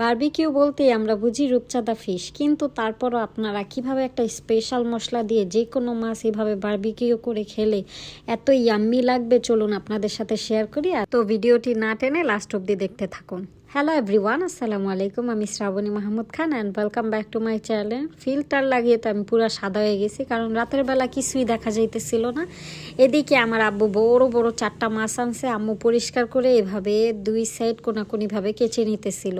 Barbecue বলতে আমরা বুঝি রূপচাঁদা ফিশ কিন্তু তারপরও আপনারা কীভাবে একটা স্পেশাল মশলা দিয়ে যে কোনো মাছ এভাবে বার্বিকিউ করে খেলে এত ইয়াম্মি লাগবে, চলুন আপনাদের সাথে শেয়ার করি। আর তো ভিডিওটি না টেনে লাস্ট অব্দি দেখতে থাকুন। হ্যালো এভরিওয়ান আসসালামু আলাইকুম। আমি Srabani Mahmud Khan and welcome back to my channel filter লাগিয়ে তো আমি পুরো সাদা হয়ে গেছি, কারণ রাতের বেলা কিছুই দেখা যাইতেছিল না। এদিকে আমার আব্বু বড় বড় চারটা মাছ আনছে, আম্মু পরিষ্কার করে এভাবে দুই সাইড কোনাকুনিভাবে কেচে নিতেছিল।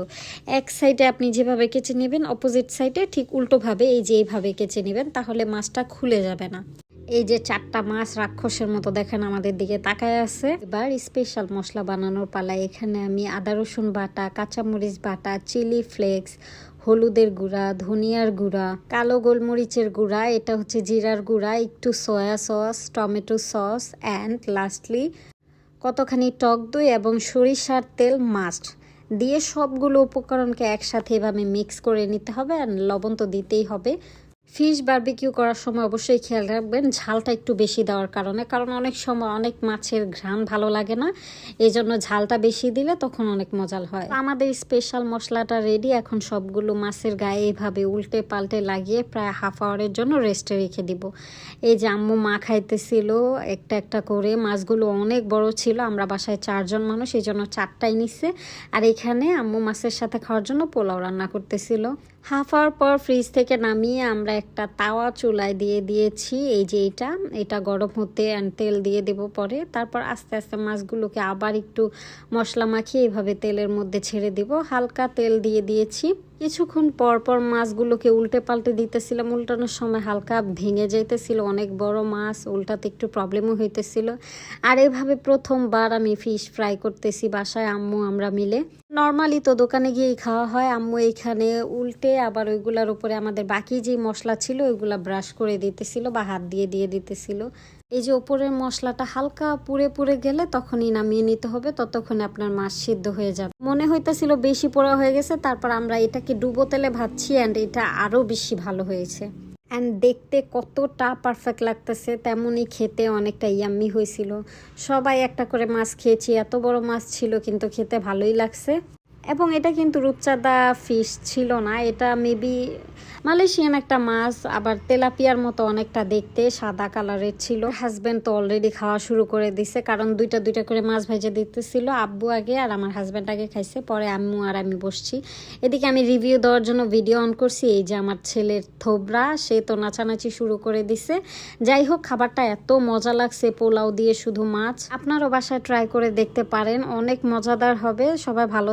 এক সাইডে আপনি যেভাবে কেচে নেবেন অপোজিট সাইডে ঠিক উল্টোভাবে এই যে এইভাবে কেচে নেবেন, তাহলে মাছটা খুলে যাবে না। এই যে চারটা মাছ রাক্ষসের মতো দেখেন আমাদের দিকে তাকায় আছে। এবার স্পেশাল মশলা বানানোর পালা এখানে আমি আদা রসুন বাটা, কাঁচামরিচ বাটা চিলি ফ্লেক্স হলুদের গুঁড়া, ধনিয়ার গুঁড়া, কালো গোলমরিচের গুঁড়া, এটা হচ্ছে জিরার গুঁড়া, একটু soya sauce tomato sauce and lastly কতখানি টক দই এবং সরিষার তেল মাস্ট দিয়ে সবগুলো উপকরণকে একসাথে এভাবে মিক্স করে নিতে হবে আর লবণ তো দিতেই হবে। ফিশ বারবিকিউ করার সময় অবশ্যই খেয়াল রাখবেন, ঝালটা একটু বেশি দেওয়ার কারণে। কারণ অনেক সময় অনেক মাছের ঘ্রাণ ভালো লাগে না এই জন্য ঝালটা বেশি দিলে তখন অনেক মজাল হয়। আমাদের স্পেশাল মশলাটা রেডি এখন সবগুলো মাছের গায়ে এভাবে উল্টে পাল্টে লাগিয়ে প্রায় হাফ আওয়ারের জন্য রেস্টে রেখে দিব। এই যে আম্মু মা খাইতেছিল, একটা একটা করে, মাছগুলো অনেক বড় ছিল, আমরা বাসায় চারজন মানুষ এই জন্য চারটাই নিচ্ছে আর এখানে আম্মু মাছের সাথে খাওয়ার জন্য পোলাও রান্না করতেছিল। হাফ আওয়ার পর ফ্রিজ থেকে নামিয়ে আমরা একটা তাওয়া চুলায় দিয়ে দিয়েছি। এই যে এটা এটা গরম হতে তেল দিয়ে দেব পরে। তারপর আস্তে আস্তে মাছগুলোকে আবার একটু মশলা মাখিয়ে এভাবে তেলের মধ্যে ছেড়ে দিব। হালকা তেল দিয়ে দিয়েছি। কিছুক্ষণ পর পর মাছগুলোকে উল্টে পাল্টে দিতেছিলাম। উল্টানোর সময় হালকা ভেঙে যাইতেছিল, অনেক বড় মাছ, উল্টাতে একটু প্রবলেমও হইতেছিল। আর এভাবে প্রথমবার আমি ফিশ ফ্রাই করতেছি বাসায় আম্মু, আমরা মিলে। নর্মালি তো দোকানে গিয়েই খাওয়া হয়। আম্মু এইখানে উল্টে আবার ওইগুলার উপরে আমাদের বাকি যে মশলা ছিল, ওইগুলা ব্রাশ করে দিতেছিল বা হাত দিয়ে দিয়ে দিতেছিল। এই যে ওপরের মশলাটা হালকা পুড়ে পুড়ে গেলে তখনই নামিয়ে নিতে হবে, ততক্ষণে আপনার মাছ সিদ্ধ হয়ে যাবে। মনে হইতেছিল বেশি পোড়া হয়ে গেছে, তারপর আমরা এটাকে ডুবো তেলে ভাজছি অ্যান্ড এটা আরও বেশি ভালো হয়েছে। অ্যান্ড দেখতে কতটা পারফেক্ট লাগতেছে তেমনই খেতে অনেকটা ইয়াম্মি হয়েছিল। সবাই একটা করে মাছ খেয়েছি, এত বড় মাছ ছিল কিন্তু খেতে ভালোই লাগছে। এবং এটা কিন্তু রূপচাঁদা ফিশ ছিল না, এটা মেবি মালয়েশিয়ান একটা মাছ, আবার তেলাপিয়ার মতো অনেকটা দেখতে, সাদা কালারের ছিল। হাজব্যান্ড তো অলরেডি খাওয়া শুরু করে দিছে, কারণ দুইটা দুইটা করে মাছ ভেজে দিতেছিল, আব্বু আগে আর আমার হাজব্যান্ড আগে খাইছে, পরে আম্মু আর আমি বসছি। এদিকে আমি রিভিউ দেওয়ার জন্য ভিডিও অন করছি, এই যে আমার ছেলের থোবরা, সে তো নাচানাচি শুরু করে দিছে। যাই হোক, খাবারটা এত মজা লাগছে, পোলাও দিয়ে শুধু মাছ। আপনারও বাসায় ট্রাই করে দেখতে পারেন, অনেক মজাদার হবে। সবাই ভালো